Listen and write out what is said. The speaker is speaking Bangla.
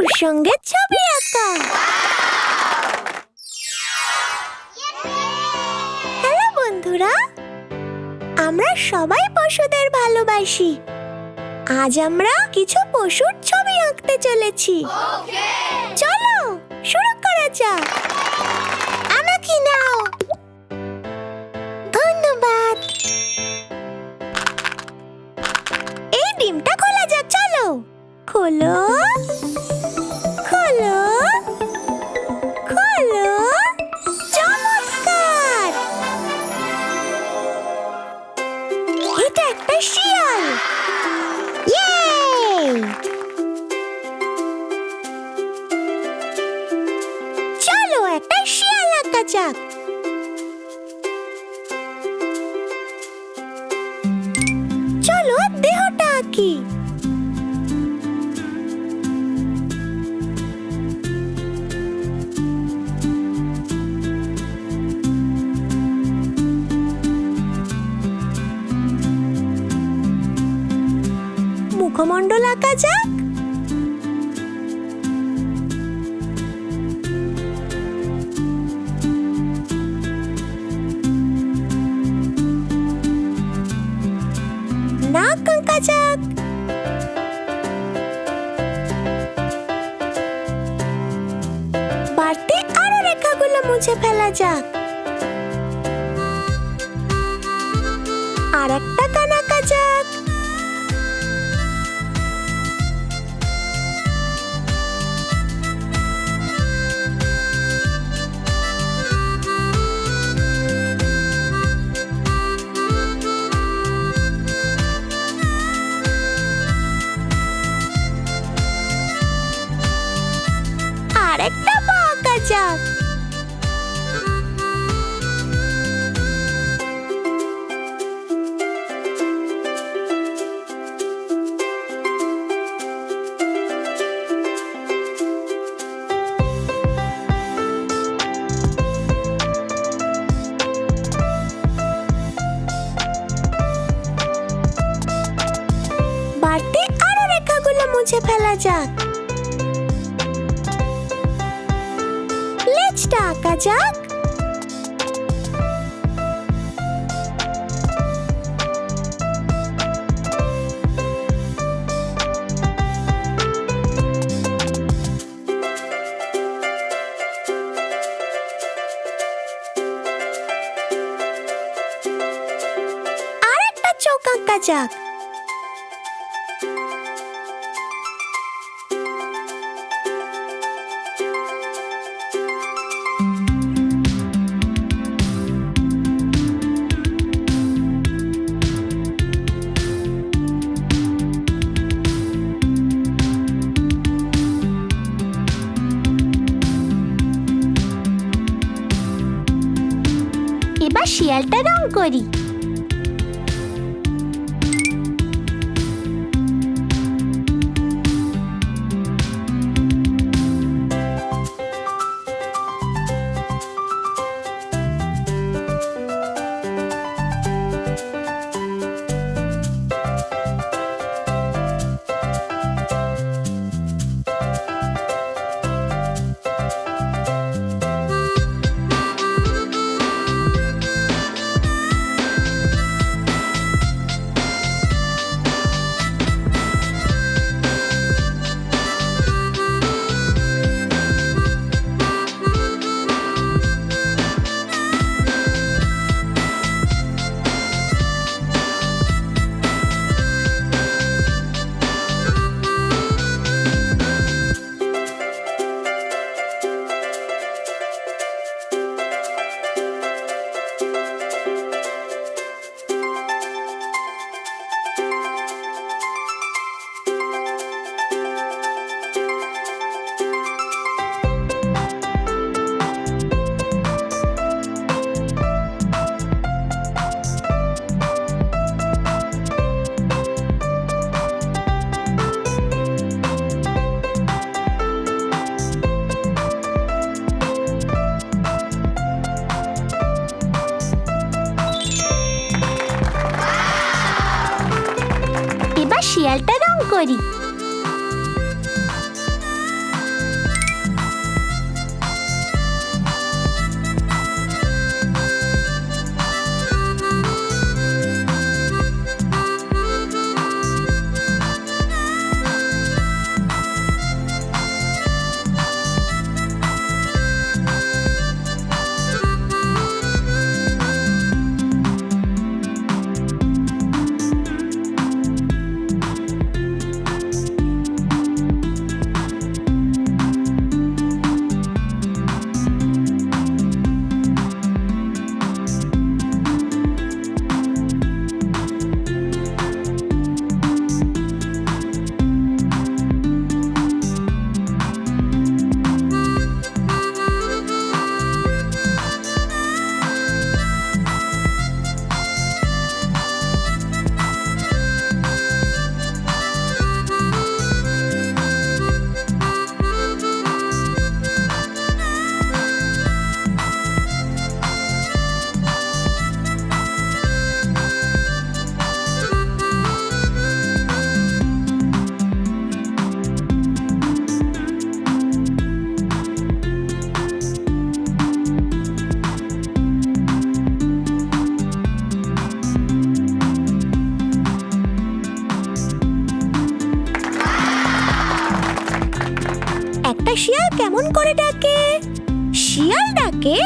পশুর সঙ্গে ছবি আঁকা। হ্যালো বন্ধুরা, আমরা সবাই পশুদের ভালোবাসি। আজ আমরা কিছু পশুর ছবি আঁকতে চলেছি। চলো, শুরু করা যাক। আমাকে নাও? ধন্যবাদ। এই ডিমটা খোলা যাক, চলো। খোলো। এটা একটা শিয়াল। চলো একটা শিয়াল আঁকা যাক। চলো দেহটা আঁকি। মুখমণ্ডল আঁকা যাক। নাক আঁকা যাক। আরও রেখাগুলো মুছে ফেলা যাক। আর একটা মুছে ফেলা যাক। লেজটা আঁকা যাক। আর এবার শিয়ালটা রং করি। শিয়ালটা রং করি একটা শিয়াল কেমন করে ডাকে? শিয়াল ডাকে